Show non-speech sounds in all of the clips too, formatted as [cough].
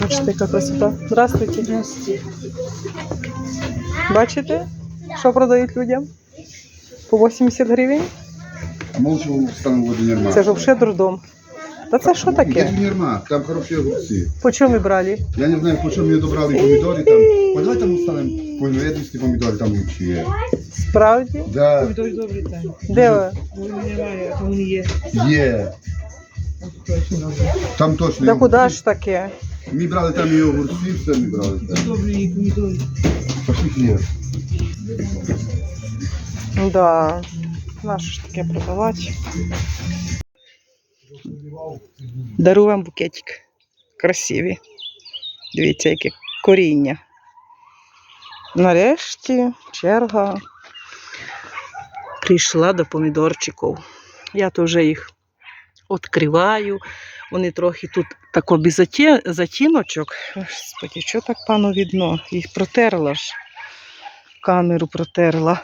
Бачите, яка красота. Здравствуйте. Бачите, що продають людям? По 80 гривень? Молчу стану Владимир Це ж взагалі дурдом. Та це що таке? Владимир там хороші огурці. По чому брали? Я не знаю, по чому мені добрали помідори там. Подавай там устанем помідорські помідори там лучші є. Справді? Да, Помідори добрі там. Де ви? Вони немає, а вони є. є. Там точно. Та куди ж таке? Ми брали там і огурці, все ми брали там. Пошли є. Да. Наше ж таке продавати. Дарую вам букетик. Красиві. Дивіться, яке коріння. Нарешті черга прийшла до помідорчиків. Я то вже їх відкриваю. Вони трохи тут тако без заті- затіночок. Господи, що так пану видно? Їх протерла ж. Камеру протерла.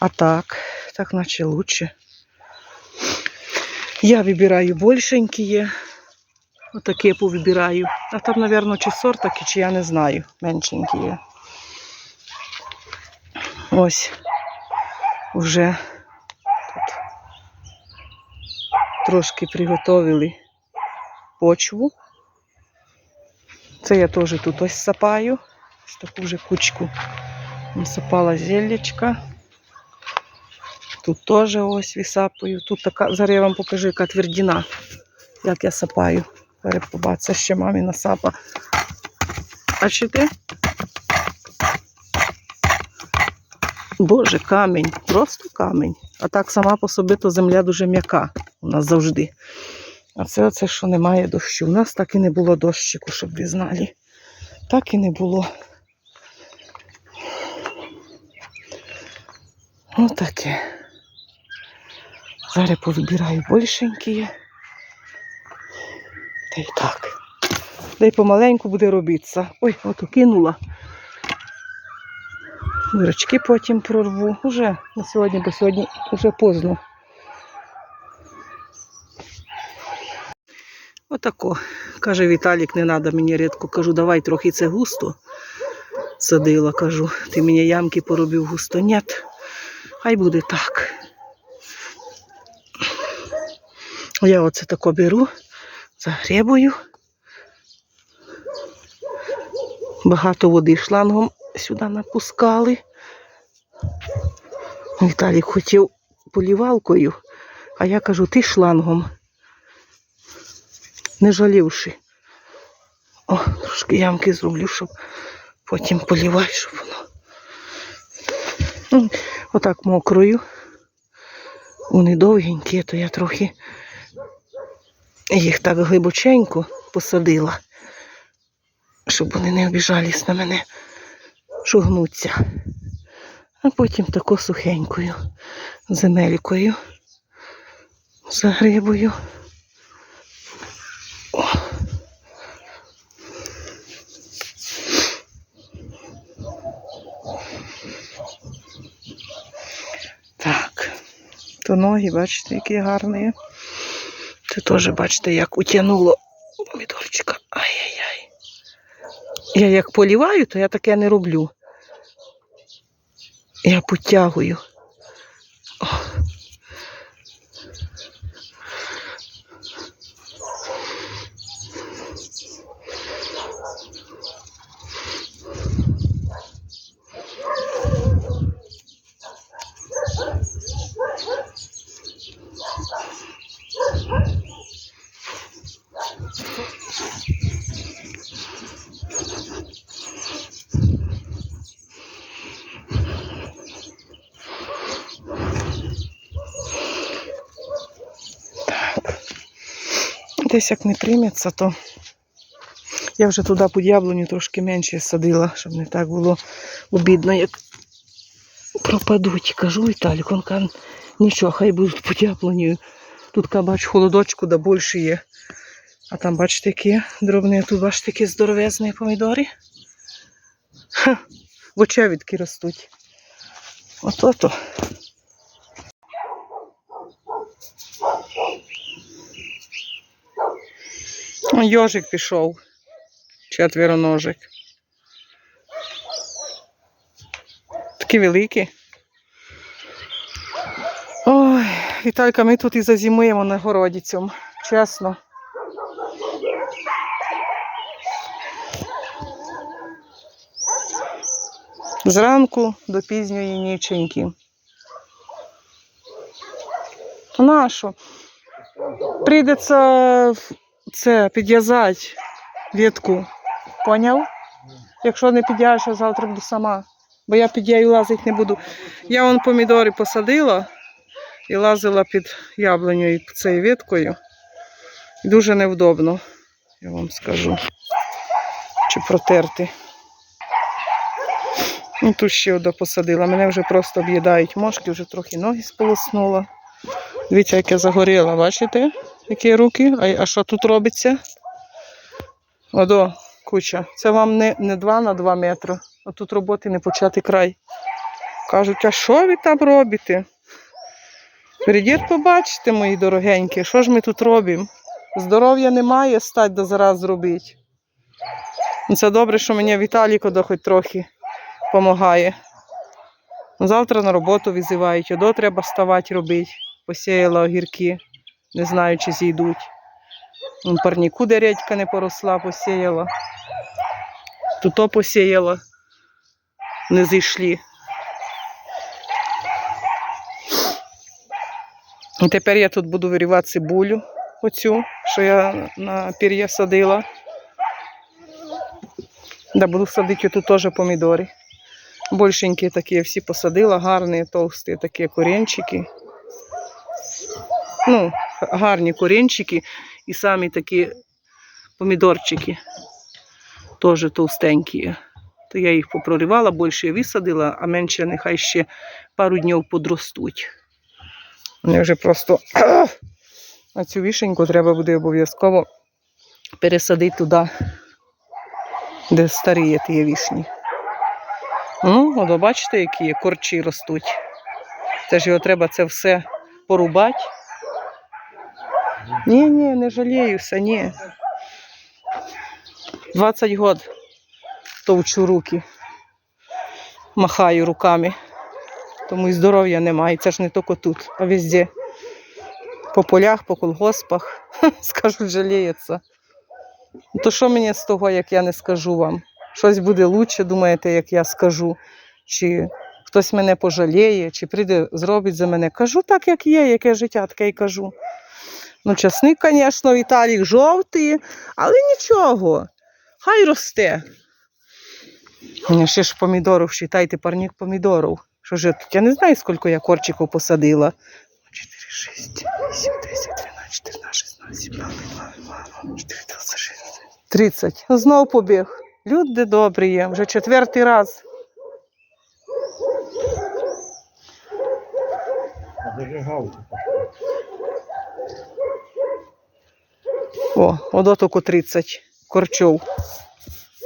А так, так наче лучше. Я вибираю большенькі. Отакі повибираю. А там, мабуть, чи сорт такий, чи я не знаю. Меншенькі є. Ось. Уже тут трошки приготовили почву. Це я теж тут ось сапаю. Ось таку вже кучку насипала зіллячка. Тут теж ось висапую. Тут така, зараз я вам покажу, яка твердіна, як я сапаю. Побачите, ще мамі насапа. Бачите? Боже, камінь, просто камінь. А так сама по собі то земля дуже м'яка у нас завжди. А це оце, що немає дощу. У нас так і не було дощику, щоб ви знали. Так і не було. Отаке. Зараз повибираю більшенькі. Та й так. Та й помаленьку буде робитися. Ой, от кинула. Дурочки потім прорву. Уже на сьогодні, бо сьогодні вже поздно. Отако. Каже Віталік, не треба мені рідко. Кажу, давай трохи це густо. Садила, кажу, ти мені ямки поробив густо. Ні, хай буде так. Я оце тако беру, загребую. Багато води шлангом сюди напускали. Віталік хотів полівалкою, а я кажу, ти шлангом. Не жалівши. О, трошки ямки зроблю, щоб потім полівати, щоб воно. Ну, Отак мокрою. Вони довгенькі, то я трохи їх так глибоченько посадила, щоб вони не обіжались на мене, що гнуться. А потім тако сухенькою земелькою загрибою. Ноги, бачите, які гарні. Це теж, бачите, як утягнуло помідорчика. Ай-яй-яй. Я як поліваю, то я таке не роблю. Я потягую. Десь як не прийметься, то я вже туди під яблуню трошки менше садила, щоб не так було обідно, як пропадуть. Кажу Віталік, він каже, нічого, хай будуть під яблунею. Тут кабач холодочку да більше є. А там, бачите, які дробні, тут бачите, які здоровезні помідори. Ха, в очевидки ростуть. Ото-то. О, Йожик пішов. Четвероножик. Такі великі. Ой, Віталька, ми тут і зазімуємо на городі цьому. Чесно. Зранку до пізньої ніченьки. Нащо? Прийдеться це підв'язати ветку. Поняв? Якщо не підв'яжеш, я завтра буду сама. Бо я під нею лазити не буду. Я вон помідори посадила і лазила під яблунею і цією веткою. Дуже невдобно, я вам скажу. Чи протерти. І тут ще одну посадила. Мене вже просто об'їдають мошки, вже трохи ноги сполоснула. Дивіться, як я загоріла, бачите? Які руки? А, а що тут робиться? Одо, куча. Це вам не, не 2 на 2 метри. А тут роботи не почати край. Кажуть, а що ви там робите? Прийдіть побачите, мої дорогенькі, що ж ми тут робимо? Здоров'я немає, стать до зараз зробити. Ну, Це добре, що мені Віталік одо хоч трохи допомагає. Завтра на роботу визивають, одо треба ставати робити. Посіяла огірки, не знаю, чи зійдуть. Вон парніку де редька не поросла, посіяла. Тут посіяла, не зійшли. І тепер я тут буду вирівати цибулю, оцю, що я на пір'я садила. Да, буду садити тут теж помідори. Большенькі такі всі посадила, гарні, товсті такі корінчики. Ну, гарні корінчики і самі такі помідорчики. Теж товстенькі. То я їх попроривала, більше я висадила, а менше нехай ще пару днів подростуть. Вони вже просто [clears throat] а цю вішеньку треба буде обов'язково пересадити туди, де старі є ті вішні. Ну, от бачите, які є корчі ростуть. Це ж його треба це все порубати. Ні, ні, не жаліюся, ні. 20 год товчу руки, махаю руками. Тому і здоров'я немає. Це ж не тільки тут, а везде. По полях, по колгоспах. [laughs] Скажуть, жаліється. Ну, То що мені з того, як я не скажу вам? Щось буде краще, думаєте, як я скажу. Чи хтось мене пожаліє, чи прийде, зробить за мене. Кажу так, як є, яке життя, таке й кажу. Ну, часник, звісно, Віталік жовтий, але нічого. Хай росте. Ще ж помідорів, вважайте, парник помідорів. Що ж тут? Я не знаю, скільки я корчиків посадила. 4, 6, 8, 10, 12, 14, 16, 17, 18, 4, 26, 30. Ну, Знов побіг. Люди добрі є, вже четвертий раз. О, одо тільки 30 корчов.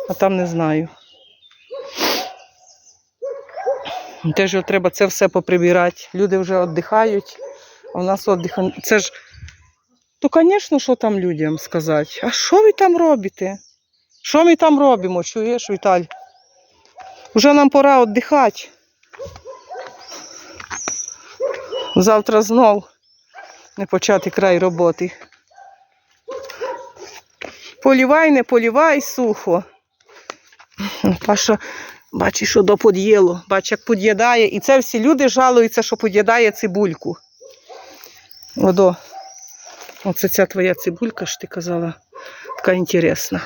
А там не знаю. Теж треба це все поприбирати. Люди вже віддихають, а в нас віддиха. Це ж. То, звісно, що там людям сказати? А що ви там робите? Що ми там робимо? Чуєш, Віталь? Вже нам пора віддихати. Завтра знов не почати край роботи. Полівай, не полівай, сухо. Паша, бачиш, що до под'їло. Бач, як под'їдає. І це всі люди жалуються, що под'їдає цибульку. Одо. Оце ця твоя цибулька, що ти казала, така інтересна.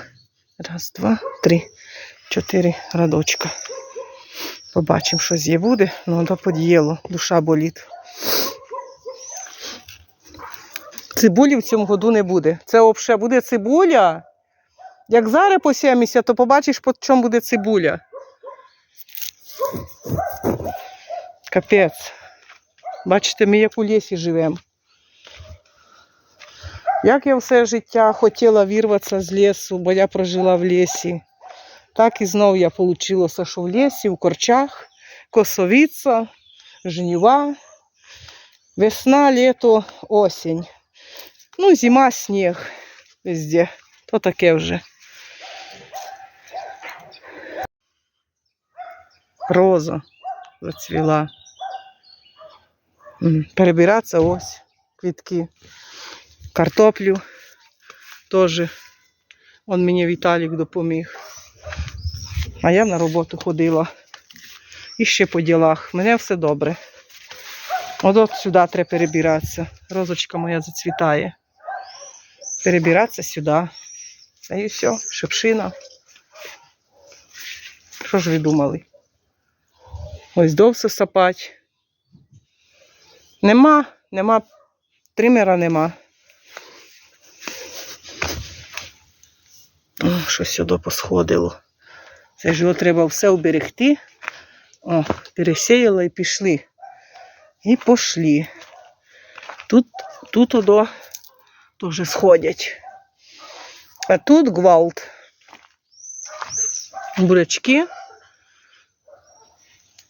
Раз, два, три, чотири радочка. Побачимо, що з'є буде. Ну, до под'їло. Душа болить. Цибулі в цьому году не буде. Це взагалі буде цибуля. Як зараз посіємося, то побачиш, по чому буде цибуля. Капець. Бачите, ми як у лісі живемо. Як я все життя хотіла вирватися з лісу, бо я прожила в лісі. Так і знов я вийшло, що в лісі, в корчах, косовиця, жнива, весна, літо, осінь. Ну, зима, сніг везде. То таке вже. Роза зацвіла. Перебиратися ось квітки. Картоплю теж. Он мені Віталік допоміг. А я на роботу ходила. І ще по ділах. Мене все добре. От от сюди треба перебиратися. Розочка моя зацвітає. Перебиратися сюди. Та і все, шепшина. Що ж ви думали? Ось довсе сапать. Нема, нема, тримера нема. О, щось сюди посходило. Це ж його треба все уберегти. О, пересіяла і пішли. І пішли. Тут, тут одо теж сходять. А тут гвалт. Бурячки.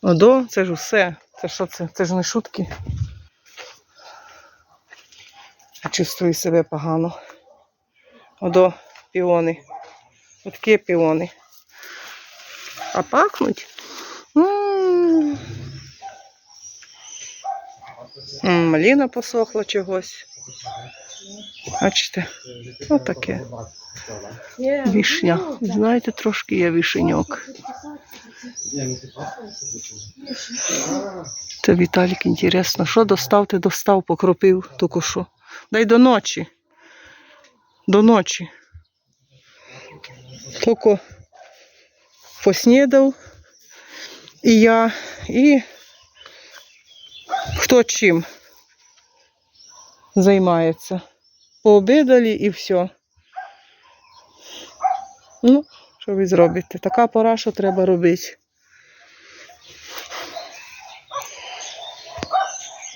Одо, це ж усе. Це що це? Це ж не шутки. Чувствую себе погано. Одо піони. Отакі піони. А пахнуть. М. М, Маліна посохла чогось. Бачите? Отаке. Вішня. Знаєте, трошки є вішеньок. Це Віталік інтересно. Що достав, ти достав, покропив тільки що. Дай до ночі. До ночі. Тільки поснідав. І я, і хто чим займається. Пообідали і все. Ну, що ви зробите? Така пора, що треба робити.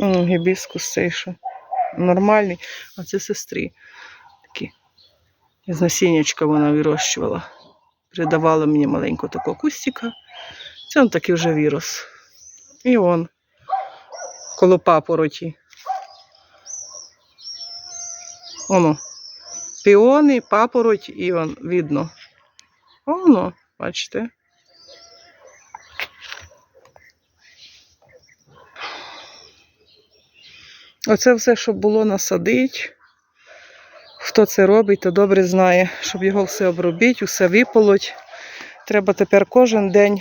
Гібіскус цей що. Нормальний. А це сестри. Такі. З насіннячка вона вирощувала. Передавала мені маленького такого кустика. Це он такий вже вірус. І он. Коло папороті. Оно. Піони, папороть і он видно. Оно, бачите. Оце все, що було насадить. Хто це робить, то добре знає, щоб його все обробити, усе виполоть. Треба тепер кожен день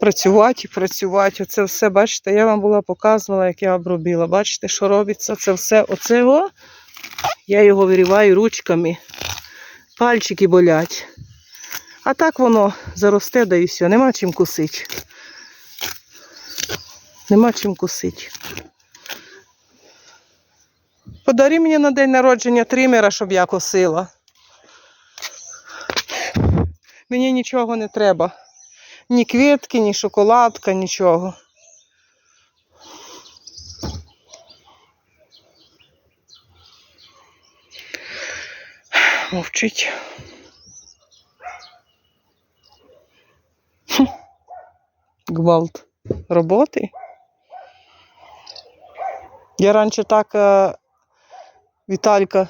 працювати і працювати. Оце все, бачите, я вам була показувала, як я обробила. Бачите, що робиться? Це все оцего. Я його виріваю ручками. Пальчики болять. А так воно заросте, да і все. Нема чим кусити. Нема чим кусити. Подари мені на день народження тримера, щоб я косила. Мені нічого не треба. Ні квітки, ні шоколадка, нічого. Мовчить. [laughs] Гвалт роботи. Я раніше так е, Віталька.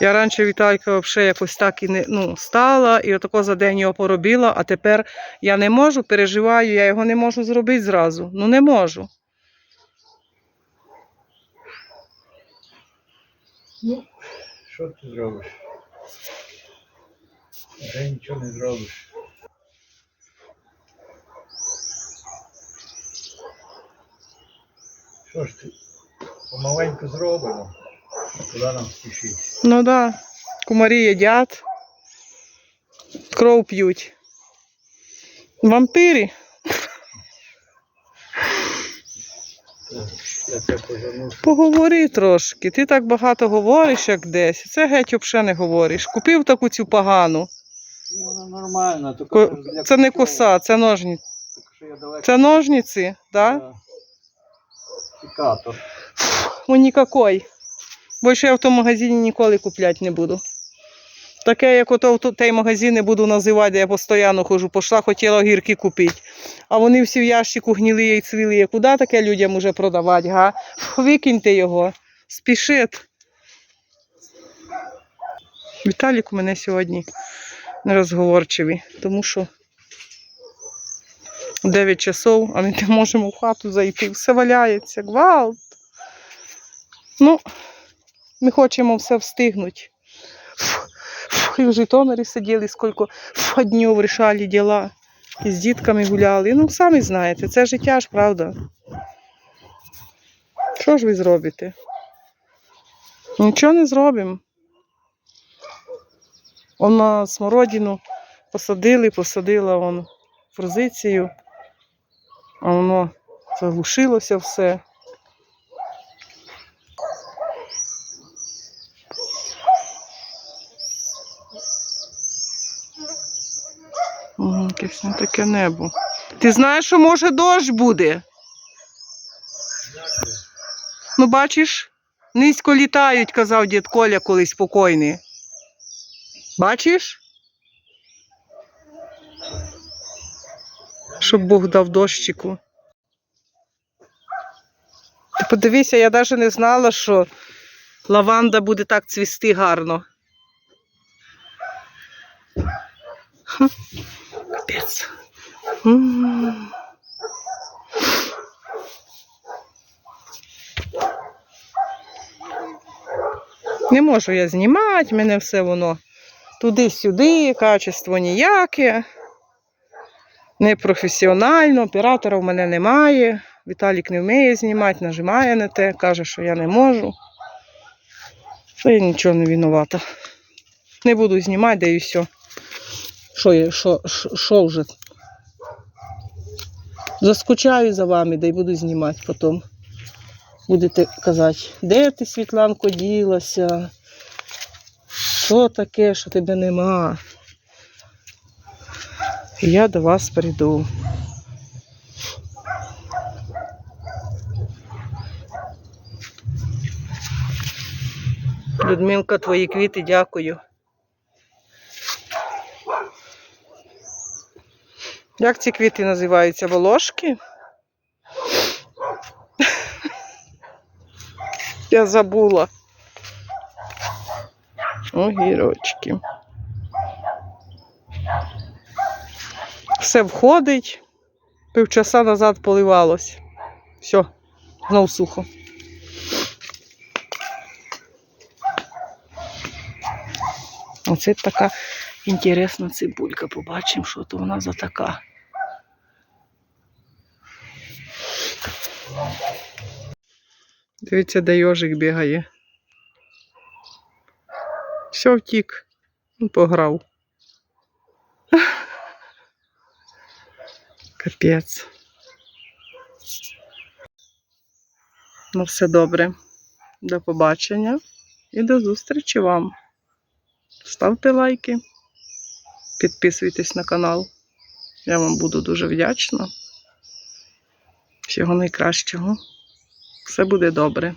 Я раніше Віталька взагалі якось так і не ну, стала, і отако за день його поробила, а тепер я не можу, переживаю, я його не можу зробити зразу. Ну не можу. Що ти зробиш? Вже нічого не зробиш. Що ж ти? Помаленьку зробимо. Куди нам спішити? Ну да. Кумарі їдять, кров п'ють. Вампири. Поговори трошки. Ти так багато говориш, як десь. Це геть взагалі не говориш. Купив таку цю погану. Ні, вона нормальна, тільки Ко- для Це не коса, це ножниці. Так що я далеко. Це ножниці, так? Да? Пікатор. Ну, нікакой. Більше я в тому магазині ніколи купляти не буду. Таке, як ото в той магазин не буду називати, де я постійно ходжу. Пішла, хотіла огірки купити. А вони всі в ящику гнили і цвіли. Куди таке людям уже продавати, га? Фу, Викиньте його. спішить. Віталік у мене сьогодні нерозговорчивий, тому що 9 часов, а ми не можемо в хату зайти. Все валяється, гвалт. Ну, ми хочемо все встигнути. І в Житомирі сиділи, скільки днів рішали діла. І з дітками гуляли. Ну, самі знаєте, це життя ж, правда. Що ж ви зробите? Нічого не зробимо. Вона смородину посадили, посадила вон форзицію, а воно заглушилося все. Ага, Якесь таке небо. Ти знаєш, що може дощ буде? Ну, бачиш, низько літають, казав дід Коля колись спокійний. Бачиш? Щоб Бог дав дощику. Ти подивися, я навіть не знала, що лаванда буде так цвісти гарно. Не можу я знімати, мене все воно туди-сюди, качество ніяке. Непрофесіонально, оператора в мене немає. Віталік не вміє знімати, нажимає на те, каже, що я не можу. Що я нічого не винувата. Не буду знімати, да і все. Що я, що- що вже? Заскучаю за вами, да й буду знімати потім. Будете казати, де ти, Світланко, ділася? Що таке, що тебе нема? Я до вас прийду. Людмилка, твої квіти, дякую. Як ці квіти називаються? Волошки? [laughs] Я забула. Огірочки. Все входить. Півчаса назад поливалось. Все, знов сухо. Оце така інтересна цибулька. Побачимо, що то вона за така. Дивіться, де йожик бігає. Все втік. Ну, пограв. [laughs] Капець. Ну, все добре. До побачення і до зустрічі вам. Ставте лайки, підписуйтесь на канал. Я вам буду дуже вдячна. Всього найкращого. Все буде добре.